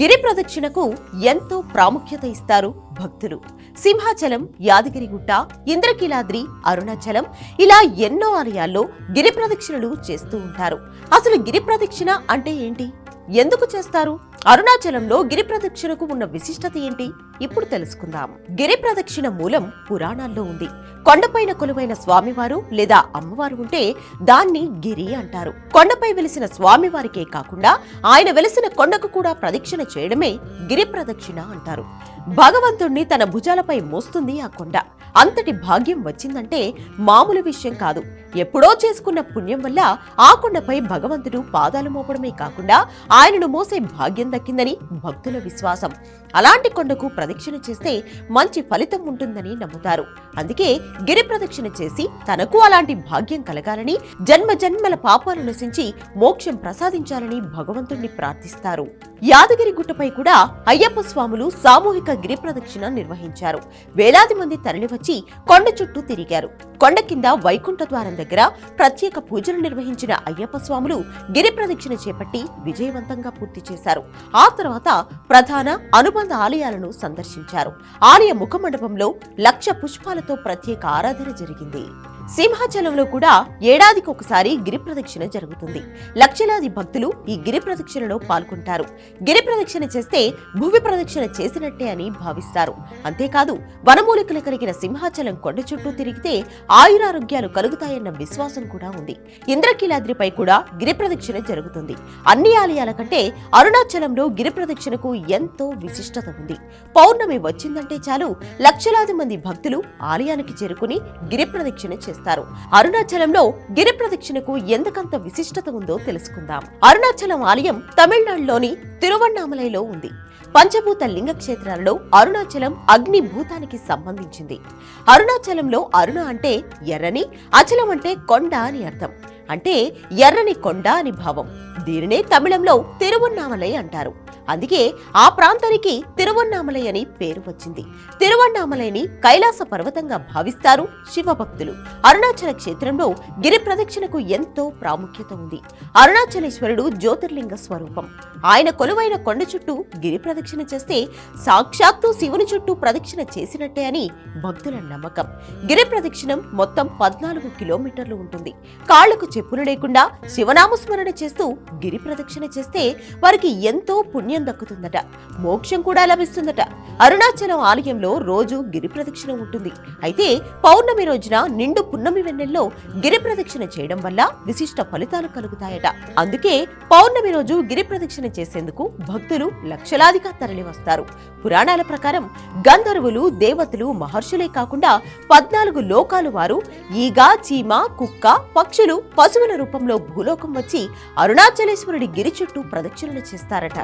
గిరి ప్రదక్షిణకు ఎంతో ప్రాముఖ్యత ఇస్తారు భక్తులు. సింహాచలం యాదగిరిగుట్ట ఇంద్రకీలాద్రి అరుణాచలం ఇలా ఎన్నో ఆలయాల్లో గిరి ప్రదక్షిణలు చేస్తూ ఉంటారు. అసలు గిరి ప్రదక్షిణ అంటే ఏంటి? ఎందుకు చేస్తారు? అరుణాచలంలో గిరి ప్రదక్షిణకు ఉన్న విశిష్టత ఏంటి? ఇప్పుడు తెలుసుకుందాం. గిరి ప్రదక్షిణ మూలం పురాణాల్లో ఉంది. కొండపైన కొలువైన స్వామివారు లేదా అమ్మవారు ఉంటే దాన్ని గిరి అంటారు. కొండపై వెలిసిన స్వామివారికే కాకుండా ఆయన వెలిసిన కొండకు కూడా ప్రదక్షిణ చేయడమే గిరి ప్రదక్షిణ అంటారు. భగవంతుణ్ణి తన భుజాలపై మోస్తుంది ఆ కొండ. అంతటి భాగ్యం వచ్చిందంటే మామూలు విషయం కాదు. ఎప్పుడో చేసుకున్న పుణ్యం వల్ల ఆ కొండపై భగవంతుడు పాదాలు మోపడమే కాకుండా ఆయనను మోసే భాగ్యం దక్కిందని భక్తుల విశ్వాసం. అలాంటి కొండకు ప్రదక్షిణ చేస్తే మంచి ఫలితం ఉంటుందని నమ్ముతారు. అందుకే గిరి ప్రదక్షిణ చేసి తనకు అలాంటి భాగ్యం కలగాలని జన్మ జన్మల పాపాలు నశించి మోక్షం ప్రసాదించాలని భగవంతుణ్ణి ప్రార్థిస్తారు. యాదగిరి గుట్టపై కూడా అయ్యప్ప స్వాములు సామూహిక గిరి ప్రదక్షిణ నిర్వహించారు. వేలాది మంది తరలివచ్చి కొండ చుట్టూ తిరిగారు. కొండ కింద వైకుంఠ ద్వారం దగ్గర ప్రత్యేక పూజలు నిర్వహించిన అయ్యప్ప స్వాములు గిరి ప్రదక్షిణ చేపట్టి విజయవంతంగా పూర్తి చేశారు. ఆ తర్వాత ప్రధాన అనుబంధ ఆలయాలను సందర్శించారు. ఆలయ ముఖమండపంలో లక్ష పుష్పాలతో ప్రత్యేక ఆరాధన జరిగింది. సింహాచలంలో కూడా ఏడాదికి ఒకసారి గిరి ప్రదక్షిణ జరుగుతుంది. లక్షలాది భక్తులు ఈ గిరి ప్రదక్షిణలో పాల్గొంటారు. గిరి ప్రదక్షిణ చేస్తే భూమి ప్రదక్షిణ చేసినట్టే అని భావిస్తారు. అంతేకాదు వనమూలికలు కలిగిన సింహాచలం కొండ చుట్టూ తిరిగితే ఆయురారోగ్యాలు కలుగుతాయన్న విశ్వాసం కూడా ఉంది. ఇంద్రకీలాద్రిపై కూడా గిరి ప్రదక్షిణ జరుగుతుంది. అన్ని ఆలయాల కంటే అరుణాచలంలో గిరి ప్రదక్షిణకు ఎంతో విశిష్టత ఉంది. పౌర్ణమి వచ్చిందంటే చాలు లక్షలాది మంది భక్తులు ఆలయానికి చేరుకుని గిరి ప్రదక్షిణ చేస్తారు. అరుణాచలంలో గిరి ప్రదక్షిణకు ఎందుకంత విశిష్టత ఉందో తెలుసుకుందాం. అరుణాచలం ఆలయం తమిళనాడులోని తిరువన్నామలైలో ఉంది. పంచభూత లింగ క్షేత్రాలలో అరుణాచలం అగ్ని భూతానికి సంబంధించింది. అరుణాచలంలో అరుణ అంటే ఎర్రని అచలం అంటే కొండ అని అర్థం. అంటే ఎర్రని కొండ అని భావం. దీనినే తమిళంలో తిరువన్నామలై అంటారు. అందుకే ఆ ప్రాంతానికి తిరువన్నామలై అని పేరు వచ్చింది. తిరువన్నామలైని కైలాస పర్వతంగా భావిస్తారు శివభక్తులు. అరుణాచల క్షేత్రంలో గిరి ప్రదక్షిణకు ఎంతో ప్రాముఖ్యత ఉంది. అరుణాచలేశ్వరుడు జ్యోతిర్లింగ స్వరూపం. ఆయన కొలువైన కొండ చుట్టూ గిరి ప్రదక్షిణ చేస్తే సాక్షాత్తు శివుని చుట్టూ ప్రదక్షిణ చేసినట్టే అని భక్తుల నమ్మకం. గిరి ప్రదక్షిణం మొత్తం పద్నాలుగు కిలోమీటర్లు ఉంటుంది. కాళ్ళకు చెప్పులు లేకుండా శివనామస్మరణ చేస్తూ గిరి ప్రదక్షిణ చేస్తే వారికి ఎంతో పుణ్యం దక్కుతుందట మోక్షం కూడా లభిస్తుందట. అరుణాచలం ఆలయంలో రోజు గిరి ప్రదక్షిణ ఉంటుంది. అయితే పౌర్ణమి రోజున నిండు పున్నమి వెన్నెల్లో గిరి ప్రదక్షిణ చేయడం వల్ల విశిష్ట ఫలితాలు కలుగుతాయట. అందుకే పౌర్ణమి రోజు గిరి ప్రదక్షిణ చేసేందుకు భక్తులు లక్షలాదిగా తరలివస్తారు. పురాణాల ప్రకారం గంధర్వులు దేవతలు మహర్షులే కాకుండా పద్నాలుగు లోకాలు వారు ఈగ చీమ కుక్క పక్షులు పశువుల రూపంలో భూలోకం వచ్చి అరుణాచలేశ్వరుడి గిరి చుట్టూ ప్రదక్షిణలు చేస్తారట.